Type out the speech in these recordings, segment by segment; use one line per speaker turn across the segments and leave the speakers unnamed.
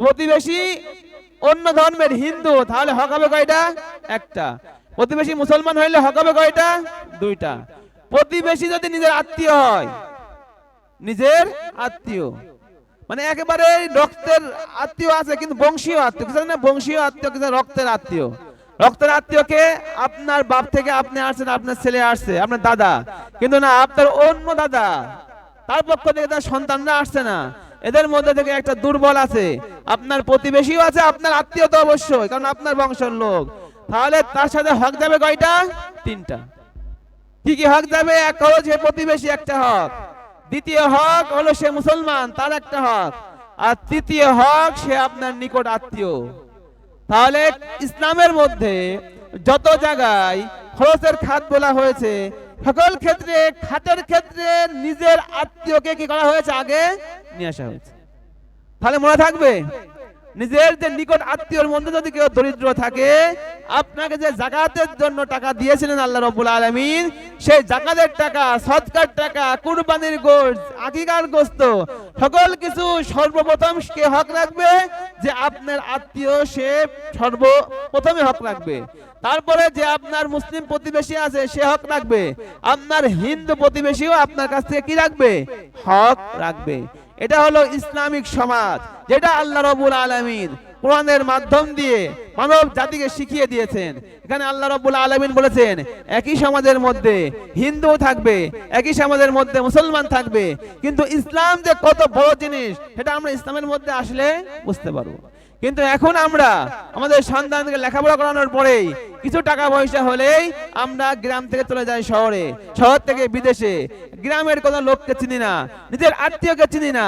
প্রতিবেশী অন্য ধর্মের হিন্দু, তাহলে হক হবে কয়টা? একটা। প্রতিবেশী মুসলমান হইলে হক হবে কয়টা? দুইটা। প্রতিবেশী যদি নিজের আত্মীয় হয়, নিজের আত্মীয় মানে একেবারে রক্তের আত্মীয় আছে, কিন্তু বংশীয় আত্মীয় কিছু না বংশীয় আত্মীয় কিছু রক্তের আত্মীয়। রক্তের আত্মীয়কে আপনার বাপ থেকে আপনি আসছেন, আপনার ছেলে আসছে, আপনার দাদা। কিন্তু না, আপনার অন্য দাদা, তার পক্ষ থেকে তার সন্তানরা আসছে না। এদের মধ্যে থেকে একটা দুর্বল আছে। আপনার প্রতিবেশীও আছে, আপনার আত্মীয় তো অবশ্যই, কারণ আপনার বংশের লোক। তাহলে তার সাথে হক যাবে কয়টা? তিনটা। কি কি হক যাবে, এক হলো যে প্রতিবেশী একটা হক। দ্বিতীয় হক হলো সে মুসলমান, তার একটা হক। আর তৃতীয় হক সে আপনার নিকট আত্মীয়। তাহলে ইসলামের মধ্যে যত জায়গায় খরচের খাত বলা হয়েছে, সকল ক্ষেত্রে, খাতের ক্ষেত্রে নিজের আত্মীয়কে কি করা হয়েছে আগে? নিয়ে আসা হয়েছে। তাহলে মনে থাকবে, নিজের যে নিকট আত্মীয়র মধ্যে যদি কেউ দরিদ্র থাকে, আপনাকে যে জাকাতের জন্য টাকা দিয়েছিলেন আল্লাহ রব্বুল আলমিন, সেই জাকাতের টাকা, সৎকার টাকা, কুরবানির গোস্ত আকিকার গোস্ত সকল কিছু সর্বপ্রথম কে হক রাখবে? যে আপনার আত্মীয় সে সর্বপ্রথমে হক রাখবে। তারপরে যে আপনার মুসলিম প্রতিবেশী আছে, সে হক রাখবে। আপনার হিন্দু প্রতিবেশীও আপনার কাছ থেকে কি রাখবে? হক রাখবে। এটা হলো ইসলামিক সমাজ, যেটা আল্লাহ রবুল আলমিন কোরআনের মাধ্যম দিয়ে মানব জাতিকে শিখিয়ে দিয়েছেন। এখানে আল্লাহ রব্বুল আলমিন বলেছেন, একই সমাজের মধ্যে হিন্দু থাকবে, একই সমাজের মধ্যে মুসলমান থাকবে, কিন্তু ইসলাম যে কত বড় জিনিস, সেটা আমরা ইসলামের মধ্যে আসলে বুঝতে পারব। কিন্তু এখন আমরা আমাদের সন্তানকে লেখাপড়া করানোর পরে কিছু টাকা পয়সা হলেই আমরা গ্রাম থেকে চলে যাই শহরে। শহর থেকে বিদেশে। গ্রামের কোনো লোককে চিনি না, নিজের আত্মীয়কে চিনি না,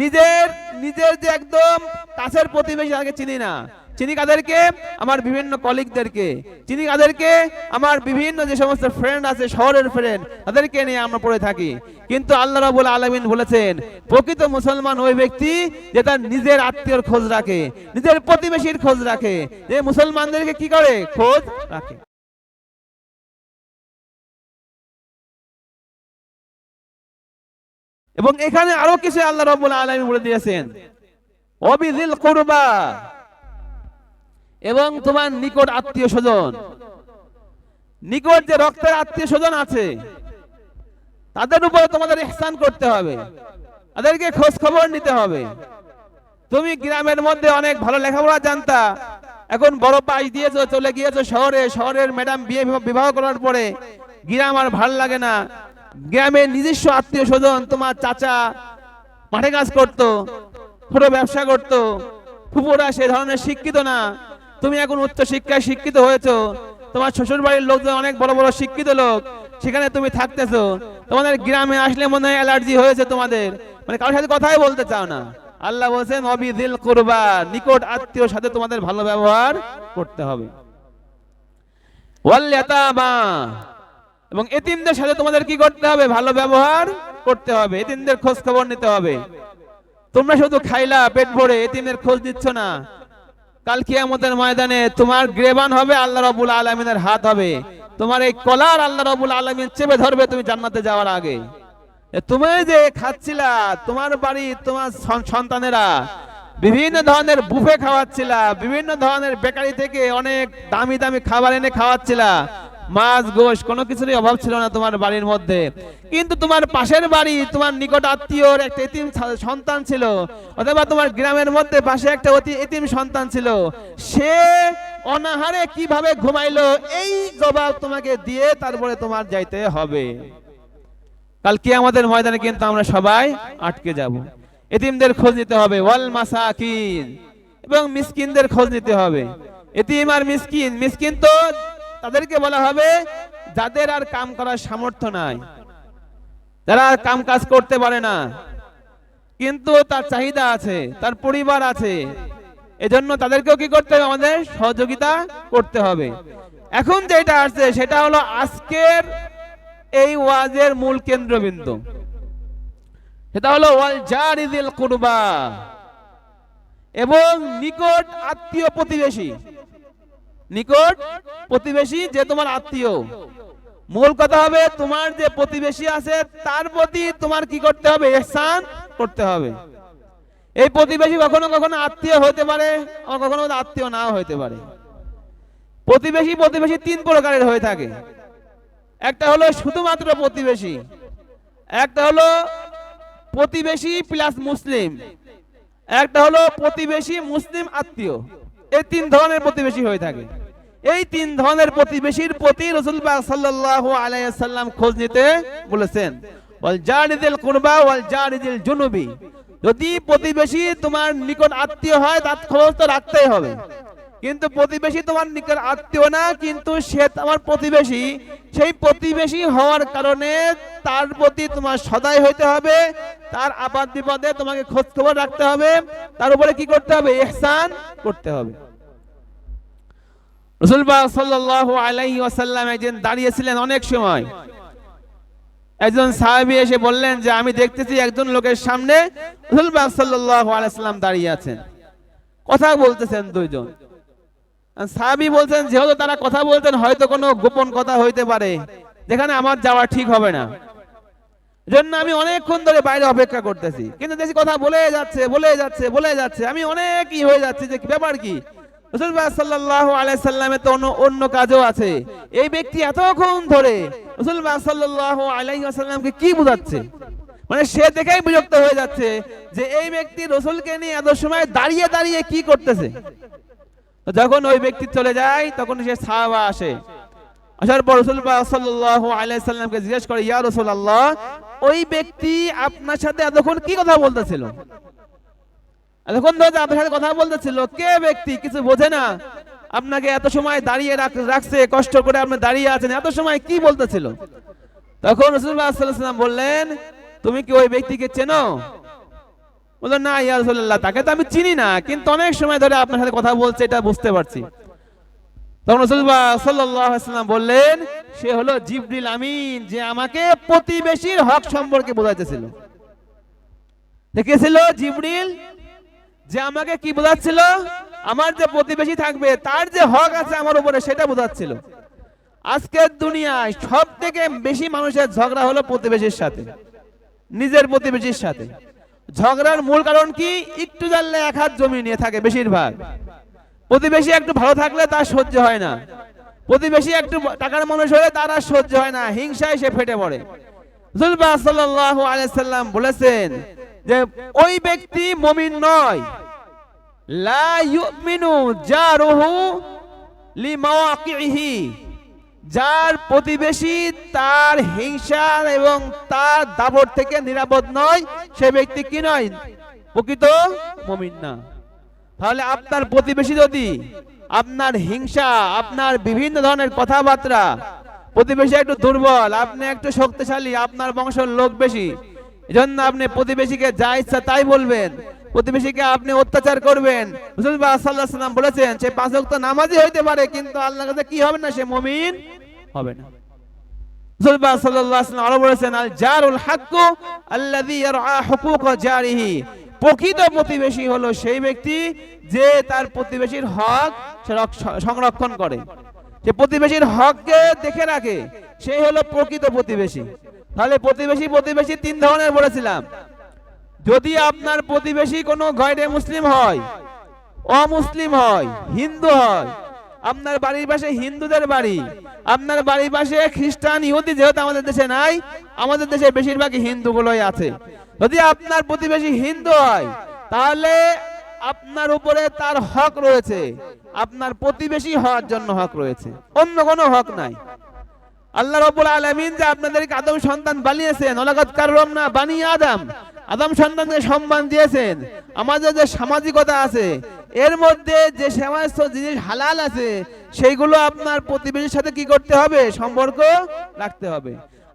নিজের নিজের যে একদম কাছের প্রতিবেশী তাকে চিনি না। চিনি কাদেরকে, আমার বিভিন্ন কলিগদেরকে চিনি কাদেরকে, আমার বিভিন্ন যে সমস্ত ফ্রেন্ড আছে, শহরের ফ্রেন্ড তাদেরকে নিয়ে আমরা পড়ে থাকি। কিন্তু আল্লাহ রাবুল আলমিন বলেছেন, প্রকৃত মুসলমান ওই ব্যক্তি যে তার নিজের আত্মীয়র খোঁজ রাখে, নিজের প্রতিবেশীর খোঁজ রাখে, যে মুসলমানদেরকে কি করে? খোঁজ রাখে। এবং এখানে আরও কিছু আল্লাহ রাব্বুল আলামিন বলে দিয়েছেন অবিদিল কুরবা এবং তোমার নিকট আত্মীয় স্বজন। নিকট যে রক্তের আত্মীয় স্বজন আছে, তাদের উপরে তোমাদের ইহসান করতে হবে। তাদেরকে খোঁজ খবর নিতে হবে। তুমি গ্রামের মধ্যে অনেক ভালো লেখাপড়া জানতা, এখন বড় পাশ দিয়েছ, চলে গিয়েছো শহরে। শহরের ম্যাডাম বিয়ে বিবাহ- বিবাহ করার পরে গ্রাম আর ভালো লাগে না। গ্রামের নিজস্ব আত্মীয় স্বজন, তোমার চাচা মাঠে কাজ করতো, ছোট ব্যবসা করতো। ফুপুরা সে ধরনের শিক্ষিত না। তুমি এখন উচ্চ শিক্ষায় শিক্ষিত হয়েছো। তোমার শ্বশুর বাড়ির লোকজন অনেক বড় বড় শিক্ষিত লোক। সেখানে তুমি থাকতেছো। তোমাদের গ্রামে আসলে মনে হয় অ্যালার্জি হয়েছে তোমাদের। মানে কারোর সাথে কথাই বলতে চাও না। আল্লাহ বলছেন অবিদিল করবা। নিকট আত্মীয়র সাথে তোমাদের ভালো ব্যবহার করতে হবে। এবং এতিমদের সাথে তোমাদের কি করতে হবে? ভালো ব্যবহার করতে হবে। এতিমদের খোঁজ খবর নিতে হবে। তোমরা শুধু খাইলা পেট ভরে এতিমের খোঁজ দিচ্ছ না। কাল কিয়ামতের ময়দানে তোমার গ্রেবান হবে, আল্লাহ রাব্বুল আলামিনের হাত হবে। তোমার এই কলার আল্লাহ রাব্বুল আলামিন চেপে ধরবে তুমি জান্নাতে যাওয়ার আগে। তুমি যে খাচ্ছিলা, তোমার বাড়ি, তোমার সন্তানেরা বিভিন্ন ধরনের বুফে খাওয়াচ্ছিলা, বিভিন্ন ধরনের বেকারি থেকে অনেক দামি দামি খাবার এনে খাওয়াচ্ছিলা। মাছ, গোশ, কোনো কিছুরই অভাব ছিল না তোমার বাড়ির মধ্যে। কিন্তু তোমার পাশের বাড়ি, তোমার নিকট আত্মীয়র একটা এতিম সন্তান ছিল। অথবা তোমার গ্রামের মধ্যে পাশে একটা অতি এতিম সন্তান ছিল। সে অনাহারে কীভাবে ঘুমাইলো, এই জবাব তোমাকে দিয়ে তারপরে তোমার যাইতে হবে। কাল কি আমাদের ময়দানে কিন্তু আমরা সবাই আটকে যাব। এতিমদের খোঁজ নিতে হবে, ওয়াল মাসাকিন। এবং মিসকিনদের খোঁজ নিতে হবে। এতিম আর মিসকিন মিসকিন তো তাদেরকে বলা হবে, যাদের আর কাম করার সামর্থ্য নাই। যারা আর কাম কাজ করতে পারে না, কিন্তু তার চাহিদা আছে, তার পরিবার আছে, এজন্য তাদেরকেও কি করতে হবে? আমাদের সহযোগিতা করতে হবে। এখন যেটা আসছে, সেটা হলো আজকের এই ওয়াজের মূল কেন্দ্রবিন্দু। সেটা হলো, ওয়াল জারিদিল কুরবা। এবং নিকট আত্মীয় প্রতিবেশী। নিকট প্রতিবেশী যে তোমার আত্মীয়। মূল কথা হবে তোমার যে প্রতিবেশী আছে, তার প্রতি তোমার কি করতে হবে? এহসান করতে হবে। এই প্রতিবেশী কখনো কখনো আত্মীয় হতে পারে, আবার কখনো কখনো আত্মীয় নাও হতে পারে। প্রতিবেশী প্রতিবেশী তিন প্রকারের হয়ে থাকে। একটা হলো শুধুমাত্র প্রতিবেশী, একটা হলো প্রতিবেশী প্লাস মুসলিম, একটা হলো প্রতিবেশী, মুসলিম, আত্মীয়। এই তিন ধরনের প্রতিবেশী হয়ে থাকে। এই তিন ধরনের প্রতিবেশীর প্রতি রসুল সাল্লাল্লাহু আলাইহি সাল্লাম খোঁজ নিতে বলেছেন। ওয়াল জারিদিল যদি প্রতিবেশী তোমার নিকট আত্মীয় হয়, তার খোঁজ তো রাখতেই হবে। কিন্তু প্রতিবেশী তোমার নিকট আত্মীয় না, কিন্তু সে তোমার প্রতিবেশী। সেই প্রতিবেশী হওয়ার কারণে তার প্রতি তোমার সদাই হইতে হবে, তার আপাত বিপদে তোমাকে খোঁজ খবর রাখতে হবে, তার উপরে কি করতে হবে? ইহসান করতে হবে। ওয়াসাল্লাম অনেক সময়। একজন এসে বললেন যে, আমি দেখতেছি একজন লোকের সামনে দাঁড়িয়ে আছেন। কথা বলতেছেন দুইজন। যেহেতু তারা কথা বলতেন, হয়তো কোনো গোপন কথা হইতে পারে। যেখানে আমার যাওয়া ঠিক হবে না। জন্য আমি অনেকক্ষণ ধরে বাইরে অপেক্ষা করতেছি। কিন্তু দেখি কথা বলে যাচ্ছে বলে যাচ্ছে বলে যাচ্ছে। আমি অনেকই হয়ে যাচ্ছে যে, ব্যাপার কি? মানে যখন ওই ব্যক্তি চলে যায়, তখন সে সাহাবা আসে। আসার পর রসুল সাল্লাল্লাহু আলাইহি সাল্লামকে জিজ্ঞেস করে, ইয়া রাসূলুল্লাহ, ওই ব্যক্তি আপনার সাথে এতক্ষণ কি কথা বলতেছিল? এতক্ষণ ধরে আপনার সাথে কথা বলতেছিল, কে ব্যক্তি কিছু বোঝে না। আপনাকে এত সময় দাঁড়িয়ে রাখছে, কষ্ট করে আপনি দাঁড়িয়ে আছেন, এত সময় কি বলতেছিল? তখন রসুল্লাহ সাল্লাম বললেন, তুমি কি ওই ব্যক্তিকে চেনো? বলল না তাকে তো আমি চিনি না, কিন্তু অনেক সময় ধরে আপনার সাথে কথা বলছে, এটা বুঝতে পারছি। তখন রসুল্লাহ সাল্লাম বললেন, সে হলো জিবরিল আমিন, যে আমাকে প্রতিবেশীর হক সম্পর্কে বোঝাইতেছিল। দেখেছিল জিবরিল যে আমাকে কি বোঝাচ্ছিল? আমার যে প্রতিবেশী থাকবে, তার যে হক আছে আমার উপরে, সেটা বোঝাচ্ছিল। আজকের দুনিয়ায় সব থেকে বেশি মানুষের ঝগড়া হলো প্রতিবেশীর সাথে, নিজের প্রতিবেশীর সাথে। ঝগড়ার মূল কারণ কি? একটু জানলে এক হাত জমি নিয়ে থাকে বেশিরভাগ। প্রতিবেশী একটু ভালো থাকলে তার সহ্য হয় না। প্রতিবেশী একটু টাকার মানুষ হলে তার আর সহ্য হয় না, হিংসায় সে ফেটে পড়ে। জুলবা সাল্লাল্লাহু আলাইহি সাল্লাম বলেছেন যে, ওই ব্যক্তি মমিন নয়। যার প্রতিবেশী তার হিংসা এবং তার দাবর থেকে নিরাপদ নয়, সে ব্যক্তি কি নয়? প্রকৃত মুমিন না। তাহলে আপনার প্রতিবেশী যদি আপনার হিংসা, আপনার বিভিন্ন ধরনের কথাবার্তা, প্রতিবেশী একটু দুর্বল, আপনি একটু শক্তিশালী, আপনার বংশের লোক বেশি, এজন্য আপনি প্রতিবেশীকে যা ইচ্ছা তাই বলবেন। প্রতিবেশীকে আপনি অত্যাচার করবেন। ওয়াসাল্লাম বলেছেন, সে পাঁচ ওয়াক্ত নামাজি হইতে পারে, কিন্তু আল্লাহর কাছে কি হবে না, সে মুমিন হবে না। প্রকৃত প্রতিবেশী হলো প্রতিবেশীর হক সংরক্ষণ করে। যে প্রতিবেশীর হককে দেখে রাখে সেই হলো প্রকৃত প্রতিবেশী। তাহলে প্রতিবেশী প্রতিবেশী তিন ধরনের বলেছিলাম। যদি আপনার প্রতিবেশী কোনো গয়রে মুসলিম হয়, অমুসলিম হয়, হিন্দু হয়, আপনার বাড়ির পাশে হিন্দুদের বাড়ি, আপনার বাড়ির পাশে খ্রিস্টান, ইহুদি যেহেতু আমাদের দেশে নাই, আমাদের দেশে বেশিরভাগই হিন্দুগুলোই আছে। যদি আপনার প্রতিবেশী হিন্দু হয়, তাহলে আপনার উপরে তার হক রয়েছে। আপনার প্রতিবেশী হওয়ার জন্য হক রয়েছে। অন্য কোনো হক নাই। আল্লাহ রাব্বুল আলামিন যে আপনাদেরকে আদম সন্তান বানিয়েছেন ওলাকাত কাররামনা বানিয়ে আদম আদম সন্তানকে সম্মান দিয়েছেন। আমাদের যে সামাজিকতা আছে, এর মধ্যে যে সমস্ত জিনিস হালাল আছে, সেইগুলো আপনার প্রতিবেশীর সাথে কি করতে হবে? সম্পর্ক রাখতে হবে।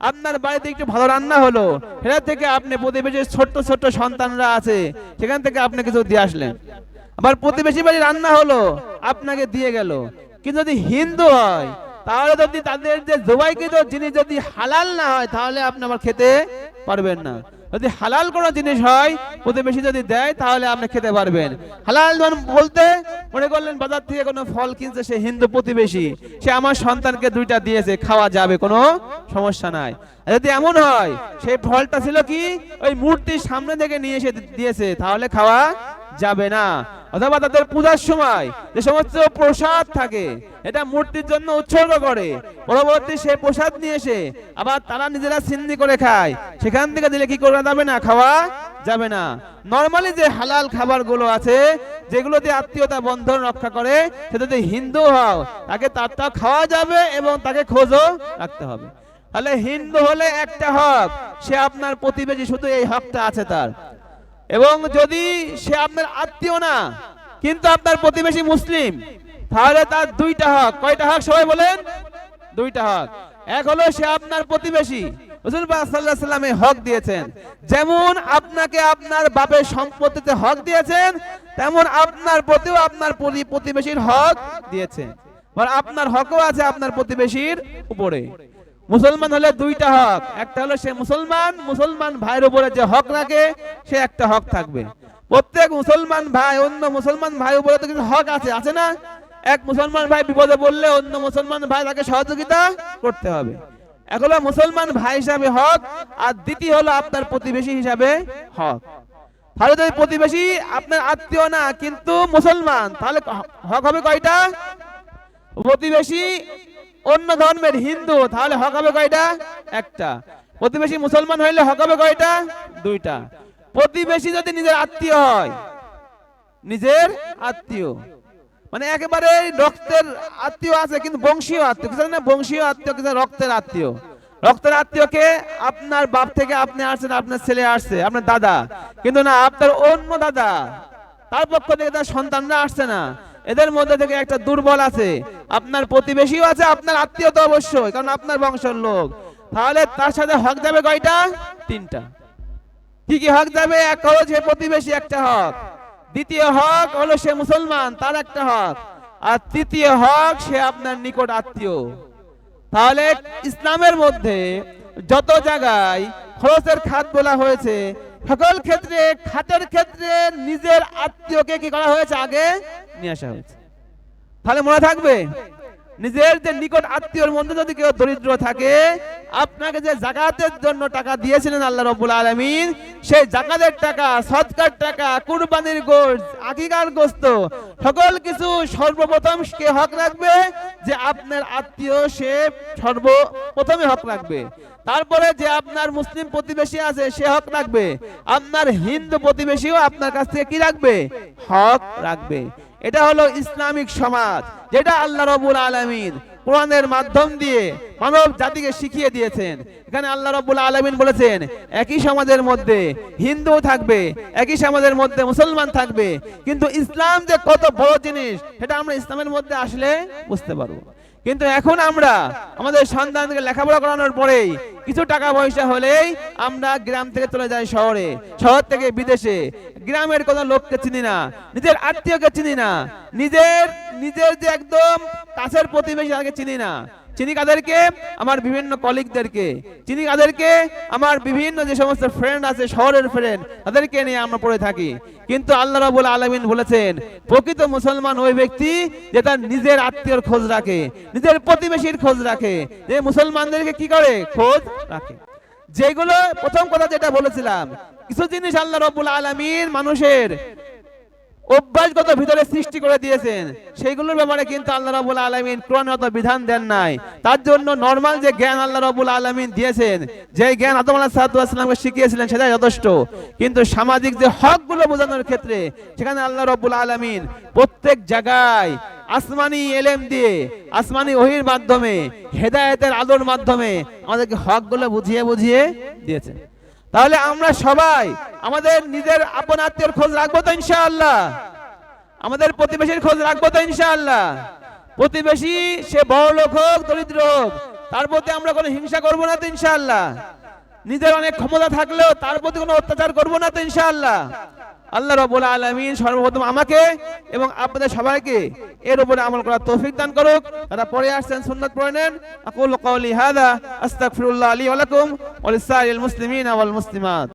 আপনার বাড়িতে একটু ভালো রান্না হলো সেটা থেকে আপনি প্রতিবেশীর ছোট্ট ছোট্ট সন্তানরা আছে, সেখান থেকে আপনি কিছু দিয়ে আসলেন। আবার প্রতিবেশী বাড়ি রান্না হলো, আপনাকে দিয়ে গেল। কিন্তু যদি হিন্দু হয়, তাহলে যদি তাদের যে জবাইকৃত জিনিস যদি হালাল না হয়, তাহলে আপনি আবার খেতে পারবেন না। যদি হালাল কোনো জিনিস হয় প্রতিবেশী যদি দেয়, তাহলে আপনি খেতে পারবেন। হালাল বলতে মনে করলেন, বাজার থেকে কোনো ফল কিনছে সে হিন্দু প্রতিবেশী। সে আমার সন্তানকে দুইটা দিয়েছে, খাওয়া যাবে, কোনো সমস্যা নাই। যদি এমন হয়, সেই ফলটা ছিল কি? ওই মূর্তির সামনে থেকে নিয়ে এসে দিয়েছে, তাহলে খাওয়া যাবে না। অথবা তাদের পূজার সময় যে সমস্ত প্রসাদ থাকে, এটা মূর্তির জন্য উৎসর্গ করে। পরবর্তী সেই প্রসাদ নিয়ে এসে আবার তারা নিজেরা সিন্নি করে খায়। সেখান থেকে দিলে কি করা যাবে না? খাওয়া যাবে না। নর্মালি যে হালাল খাবারগুলো আছে, যেগুলো দিয়ে আত্মীয়তা, বন্ধন রক্ষা করে, সেটা যদি হিন্দু হও, তাকে তারটা খাওয়া যাবে এবং তাকে খোঁজও রাখতে হবে। তাহলে হিন্দু হলে একটা হক, সে আপনার প্রতিবেশী, শুধু এই হকটা আছে তার। এবং যদি সে আপনার আত্মীয় না, কিন্তু আপনার প্রতিবেশী মুসলিম, তাহলে তার দুইটা হক। কয়টা হক সবাই বলেন? দুইটা হক। এক হলো সে আপনার প্রতিবেশী সাল্লামে হক দিয়েছেন। যেমন আপনাকে আপনার বাপের সম্পত্তিতে হক দিয়েছেন, তেমন আপনার প্রতিও আপনার পরি- প্রতিবেশীর হক দিয়েছেন। আপনার হকও আছে আপনার প্রতিবেশীর উপরে। মুসলমান হলে দুইটা হক। একটা হলো সে মুসলমান মুসলমান ভাইয়ের উপরে যে হক রাখে, সে একটা হক থাকবে। প্রত্যেক মুসলমান ভাই অন্য মুসলমান ভাই উপরে তো কিছু হক আছে আছে না? এক মুসলমান ভাই বিপদে পড়লে অন্য মুসলমান ভাই তাকে সহযোগিতা করতে হবে। এক হলো মুসলমান ভাই হিসাবে হক, আর দ্বিতীয় হলো আপনার প্রতিবেশী হিসাবে হক। ভারতের প্রতিবেশী আপনার আত্মীয় না, কিন্তু মুসলমান, তাহলে হক হবে কয়টা? প্রতিবেশী অন্য ধর্মের হিন্দু, তাহলে হক হবে কয়টা? একটা। প্রতিবেশী মুসলমান হইলে হক হবে কয়টা? দুইটা। প্রতিবেশী যদি নিজের আত্মীয় হয়, নিজের আত্মীয়। মানে একেবারে রক্তের আত্মীয় আছে, কিন্তু বংশীয় আত্মীয়। কিছু না? বংশীয় আত্মীয় কিছু রক্তের আত্মীয়। রক্তের আত্মীয়কে আপনার বাপ থেকে আপনি আসছেন, আপনার ছেলে আসছে, আপনার দাদা। কিন্তু না, আপনার অন্য দাদা, তার পক্ষ থেকে তার সন্তানরা আসছে না। এদের মধ্যে থেকে একটা দুর্বল আছে। আপনার প্রতিবেশীও আছে, আপনার আত্মীয় তো অবশ্যই, কারণ আপনার বংশের লোক। তাহলে তার সাথে হক যাবে কয়টা? তিনটা। কি কি হক যাবে? এক হলো যে প্রতিবেশী একটা হক, দ্বিতীয় হক হলো সে মুসলমান, তার একটা হক, আর তৃতীয় হক সে আপনার নিকট আত্মীয়। তাহলে ইসলামের মধ্যে যত জায়গায় খরচের খাত বলা হয়েছে সকল ক্ষেত্রে খাতের ক্ষেত্রে নিজের আত্মীয়কে কি করা হয়েছে আগে? নিয়ে আসা হয়েছে। তাহলে মনে থাকবে নিজের যে নিকট আত্মীয়র মধ্যে যদি কেউ দরিদ্র থাকে আপনাকে যে জাকাতের জন্য টাকা দিয়েছিলেন আল্লাহ রবুল আলমিন সেই জাকাতের টাকা সৎকার টাকা কুরবানির গোশ আকিকার গোস্ত সকল কিছু সর্বপ্রথম কে হক রাখবে? যে আপনার আত্মীয় সে সর্বপ্রথমে হক রাখবে। তারপরে যে আপনার মুসলিম প্রতিবেশী আছে, সে হক রাখবে। আপনার হিন্দু প্রতিবেশীও আপনার কাছ থেকে কি রাখবে? হক রাখবে। এটা হলো ইসলামিক সমাজ, যেটা আল্লাহ রবুল আলমিন কোরআনের মাধ্যম দিয়ে মানব জাতিকে শিখিয়ে দিয়েছেন। এখানে আল্লাহ রব্বুল আলমিন বলেছেন, একই সমাজের মধ্যে হিন্দু থাকবে, একই সমাজের মধ্যে মুসলমান থাকবে, কিন্তু ইসলাম যে কত বড় জিনিস, সেটা আমরা ইসলামের মধ্যে আসলে বুঝতে পারব। কিন্তু এখন আমরা আমাদের সন্তানকে লেখাপড়া করানোর পরেই কিছু টাকা পয়সা হলেই আমরা গ্রাম থেকে চলে যাই শহরে। শহর থেকে বিদেশে। গ্রামের কোনো লোককে চিনি না, নিজের আত্মীয়কে চিনি না, নিজের নিজের যে একদম কাছের প্রতিবেশী তাকে চিনি না। চিনি কাদেরকে, আমার বিভিন্ন কলিগদেরকে চিনি কাদেরকে, আমার বিভিন্ন যে সমস্ত ফ্রেন্ড আছে, শহরের ফ্রেন্ড তাদেরকে নিয়ে আমরা পড়ে থাকি। কিন্তু আল্লাহ রাবুল আলমিন বলেছেন, প্রকৃত মুসলমান ওই ব্যক্তি যে তার নিজের আত্মীয়র খোঁজ রাখে, নিজের প্রতিবেশীর খোঁজ রাখে, যে মুসলমানদেরকে কি করে? খোঁজ রাখে। যেগুলো, প্রথম কথা যেটা বলেছিলাম, কিছু জিনিস আল্লাহ রবুল আলমিন মানুষের অভ্যাসগত ভিতরে সৃষ্টি করে দিয়েছেন। সেইগুলোর ব্যাপারে কিন্তু আল্লাহ রাবুল আলমিন কোরআনত বিধান দেন নাই। তার জন্য নর্মাল যে জ্ঞান আল্লাহ রাবুল আলমিন দিয়েছেন, যে জ্ঞান আদম আল্লাহ সাল্লামকে শিখিয়েছিলেন, সেটাই যথেষ্ট। কিন্তু সামাজিক যে হকগুলো বোঝানোর ক্ষেত্রে, সেখানে আল্লাহ রাবুল আলমিন প্রত্যেক জায়গায় আসমানি এলেম দিয়ে, আসমানি ওহির মাধ্যমে, হেদায়েতের আলোর মাধ্যমে আমাদেরকে হকগুলো বুঝিয়ে বুঝিয়ে দিয়েছেন। তাহলে আমরা সবাই আমাদের নিজের আপন আত্মীয়র খোঁজ রাখব তো ইনশাআল্লাহ। আমাদের প্রতিবেশীর খোঁজ রাখব তো ইনশাআল্লাহ। প্রতিবেশী সে বড় লোক হোক, দরিদ্র হোক, তার প্রতি আমরা কোনো হিংসা করব না তো ইনশাআল্লাহ। নিজের অনেক ক্ষমতা থাকলেও তার প্রতি কোনো অত্যাচার করব না তো ইনশাআল্লাহ। আল্লাহ রবুল আলমিন সর্বপ্রথম আমাকে এবং আপনাদের সবাইকে এর উপরে আমল করার তৌফিক দান করুক। তারা পরে আসছেন, সুন্নত পড়ে নেন। আকুল কৌলি হাদা আস্তাকফিরুল্লাহ আলী আলাইকুম ওলিসাইল মুসলিমিন আওয়াল মুসলিমাত।